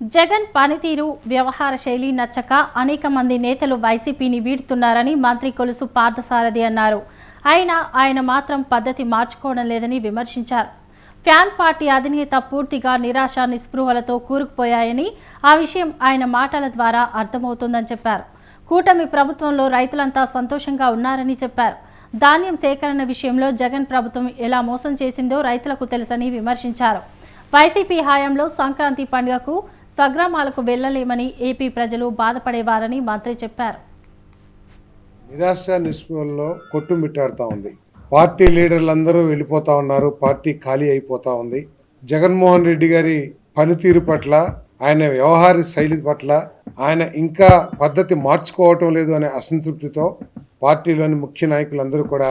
జగన్ పనితీరు వ్యవహార శైలి నచ్చక అనేక మంది నేతలు వైసీపీని వీడుతున్నారని మంత్రి కొలుసు పార్థసారథి అన్నారు. అయినా ఆయన మాత్రం పద్ధతి మార్చుకోవడం లేదని విమర్శించారు. ఫ్యాన్ పార్టీ అధినేత పూర్తిగా నిరాశ నిస్పృహలతో కూరుకుపోయాయని ఆ విషయం ఆయన మాటల ద్వారా అర్థమవుతుందని చెప్పారు. కూటమి ప్రభుత్వంలో రైతులంతా సంతోషంగా ఉన్నారని చెప్పారు. ధాన్యం సేకరణ విషయంలో జగన్ ప్రభుత్వం ఎలా మోసం చేసిందో రైతులకు తెలుసని విమర్శించారు. వైసీపీ హయాంలో సంక్రాంతి పండుగకు స్వగ్రామాలకు వెళ్ళలేమని ఏపీ ప్రజలు బాధపడేవారని మంత్రి చెప్పారు. నిరాశ నిస్పృహల్లో కొట్టుమిట్టాడుతూ ఉంది. పార్టీ లీడర్లందరూ వెళ్ళిపోతా ఉన్నారు పార్టీ ఖాళీ అయిపోతా ఉంది. జగన్మోహన్ రెడ్డి గారి పనితీరు పట్ల ఆయన వ్యవహార శైలి పట్ల ఆయన ఇంకా పద్ధతి మార్చుకోవటం లేదు అనే అసంతృప్తితో పార్టీలోని ముఖ్య నాయకులందరూ కూడా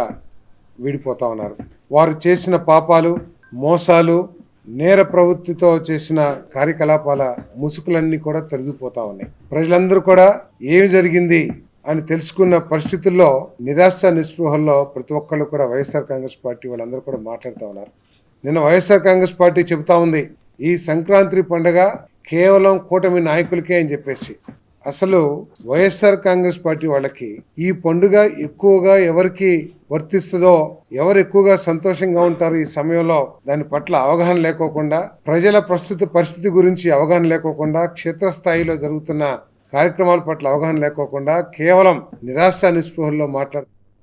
వీడిపోతా ఉన్నారు. వారు చేసిన పాపాలు మోసాలు నేర ప్రవృత్తితో చేసిన కార్యకలాపాల ముసుగులన్నీ కూడా తొలగిపోతా ఉన్నాయి. ప్రజలందరూ కూడా ఏమి జరిగింది అని తెలుసుకున్న పరిస్థితుల్లో నిరాశ నిస్పృహల్లో ప్రతి ఒక్కళ్ళు కూడా వైఎస్ఆర్ కాంగ్రెస్ పార్టీ వాళ్ళందరూ కూడా మాట్లాడుతూ ఉన్నారు. నిన్న వైఎస్ఆర్ కాంగ్రెస్ పార్టీ చెబుతా ఉంది ఈ సంక్రాంతి పండుగ కేవలం కూటమి నాయకులకే అని చెప్పేసి. అసలు వైఎస్ఆర్ కాంగ్రెస్ పార్టీ వాళ్ళకి ఈ పండుగ ఎక్కువగా ఎవరికి వర్తిస్తుందో ఎవరు ఎక్కువగా సంతోషంగా ఉంటారు ఈ సమయంలో దాని పట్ల అవగాహన లేకోకుండా ప్రజల ప్రస్తుత పరిస్థితి గురించి అవగాహన లేకోకుండా క్షేత్రస్థాయిలో జరుగుతున్న కార్యక్రమాల పట్ల అవగాహన లేకోకుండా కేవలం నిరాశ నిస్పృహల్లో మాట్లాడు